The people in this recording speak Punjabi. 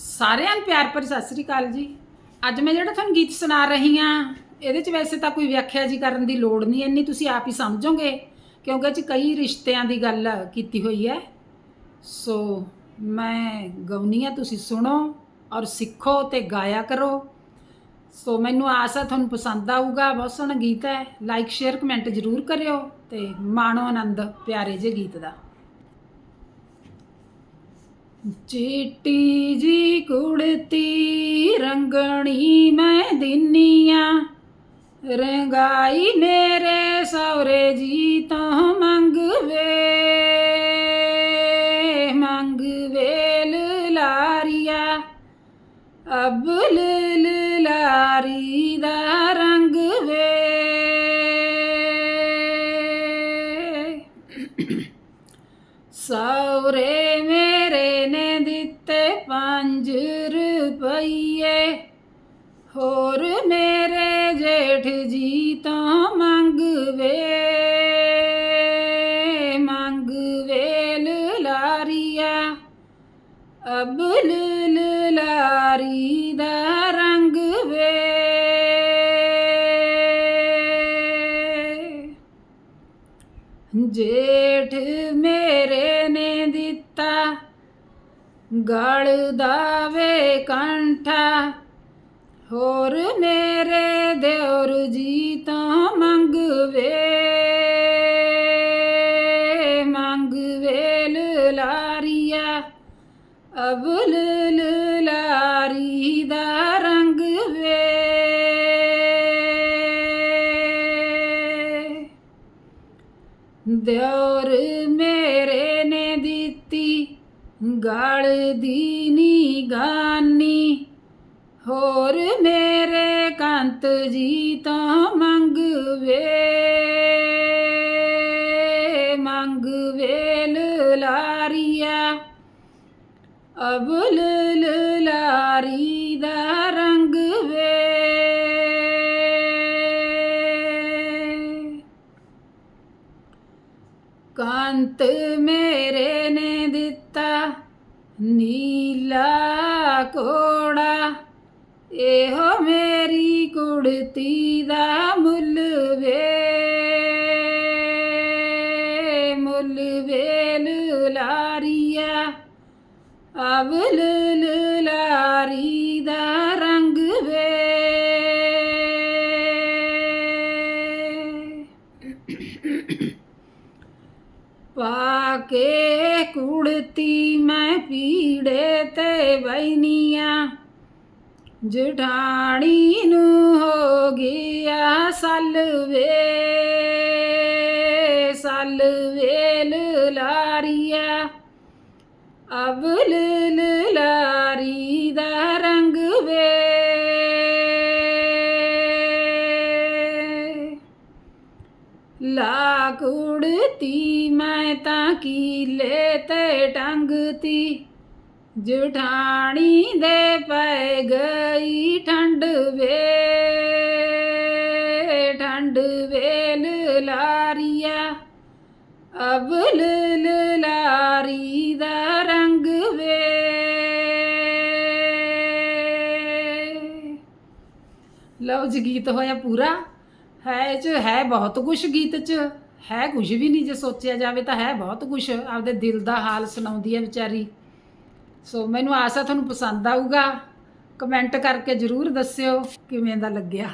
ਸਾਰਿਆਂ ਨੂੰ ਪਿਆਰ ਭਰੀ ਸਤਿ ਸ੍ਰੀ ਅਕਾਲ ਜੀ। ਅੱਜ ਮੈਂ ਜਿਹੜਾ ਤੁਹਾਨੂੰ ਗੀਤ ਸੁਣਾ ਰਹੀ ਆ ਇਹਦੇ 'ਚ ਵੈਸੇ ਤਾਂ ਕੋਈ ਵਿਆਖਿਆ ਜੀ ਕਰਨ ਦੀ ਲੋੜ ਨਹੀਂ, ਇੰਨੀ ਤੁਸੀਂ ਆਪ ਹੀ ਸਮਝੋਗੇ, ਕਿਉਂਕਿ ਇਹ 'ਚ ਕਈ ਰਿਸ਼ਤਿਆਂ ਦੀ ਗੱਲ ਕੀਤੀ ਹੋਈ ਹੈ। ਸੋ ਮੈਂ ਗਾਉਣੀ ਆ ਤੁਸੀਂ ਸੁਣੋ ਔਰ ਸਿੱਖੋ ਤੇ ਗਾਇਆ ਕਰੋ। ਸੋ ਮੈਨੂੰ ਆਸ ਹੈ ਤੁਹਾਨੂੰ ਪਸੰਦ ਆਊਗਾ, ਬਹੁਤ ਸੋਹਣਾ ਗੀਤ ਹੈ। ਲਾਈਕ ਸ਼ੇਅਰ ਕਮੈਂਟ ਜ਼ਰੂਰ ਕਰਿਓ ਤੇ ਮਾਣੋ ਆਨੰਦ ਪਿਆਰੇ ਜੇ ਗੀਤ ਦਾ। ਚਿੱਟੀ ਜੀ ਕੁੜਤੀ ਰੰਗਣੀ ਮੈਂ ਦਿੰਨੀਆਂ। ਰੰਗਾਈ ਮੇਰੇ ਸੌਰੇ ਜੀ ਤੋਂ ਮੰਗਵੇ ਮੰਗਵੇ ਲਾਰੀਆ। ਅਬਲ ਲਾਰੀ ਦਾ ਰੰਗ ਵੇ। ਸੌਰੇ ਪੰਜ ਰੁਪਈਏ ਹੋਰ ਮੇਰੇ ਜੇਠ ਜੀ ਤਾਂ ਮੰਗ ਵੇ। ਮੰਗਵੇ ਮੰਗਵੇ ਲਾਰੀਆ। ਅਬਲ ਲਾਰੀ ਦਾ ਰੰਗ ਵੇ। ਜੇਠ ਮੇਰੇ ਨੇ ਦਿੱਤਾ ਗਲ ਦਾ ਵੇ ਕੰਠਾ, ਹੋਰ ਮੇਰੇ ਦਿਉਰ ਜੀ ਤਾਂ ਮੰਗ ਵੇ ਮੰਗ ਵੇਲ ਲਾਰੀਆ ਅਬਲ ਲਾਰੀ ਦਾ ਰੰਗ ਵੇ ਦਿਉਰ ਮੇਰੇ ਗਾਲ ਦੀ ਨੀ ਗਾਨੀ ਹੋਰ ਮੇਰੇ ਕੰਤ ਜੀ ਤਾਂ ਮਗ ਵੇ ਮੰਗ ਵੇਲ ਲਾਰੀਆ। ਅਬਲ ਲਾਰੀ ਦਾ ਰੰਗ ਵੇ। ਕਾਂਤ ਮੇਰੇ ਨੇ ਦਿੱਤਾ। ਨੀਲਾ ਕੋੜਾ ਇਹੋ ਮੇਰੀ ਕੁੜਤੀ ਦਾ ਮੁੱਲ ਵੇ। ਮੁੱਲ ਵੇਲ ਲਾਰੀਆ ਅਬਲ ਲਾਰੀ ਪਾ ਕੇ ਕੁੜਤੀ ਮੈਂ ਪੀੜੇ ਤੇ ਬੈਨੀਆਂ ਜਠਾਣੀ ਨੂੰ ਹੋ ਗਿਆ ਸਲ ਵੇ ਸਲ ਵੇਲ ਲਾਰੀਆ। ਅਬਲ ਲਾਰੀ ਲਾ ਕੁੜਤੀ ਮੈਂ ਤਾਂ ਕੀਲੇ ਤੇ ਟੰਗਤੀ। ਜਠਾਣੀ ਦੇ ਪੈ ਗਈ ਠੰਡ ਵੇ ਠੰਡ ਵੇਲ ਲਾਰੀਆ। ਅਬਲ ਲਾਰੀ ਦਾ ਰੰਗ ਵੇ। ਲਓ ਜੀ, ਗੀਤ ਹੋਇਆ ਪੂਰਾ। ਹੈ ਇਹ ਚ, ਹੈ ਬਹੁਤ ਕੁਝ ਗੀਤ ਚ। ਹੈ ਕੁਝ ਵੀ ਨਹੀਂ ਜੇ ਸੋਚਿਆ ਜਾਵੇ ਤਾਂ ਹੈ ਬਹੁਤ ਕੁਝ ਆਪਦੇ ਦਿਲ ਦਾ ਹਾਲ ਸੁਣਾਉਂਦੀ ਹੈ ਵਿਚਾਰੀ। ਸੋ ਮੈਨੂੰ ਆਸ ਹੈ ਤੁਹਾਨੂੰ ਪਸੰਦ ਆਊਗਾ। ਕਮੈਂਟ ਕਰਕੇ ਜਰੂਰ ਦੱਸਿਓ ਕਿਵੇਂ ਦਾ ਲੱਗਿਆ।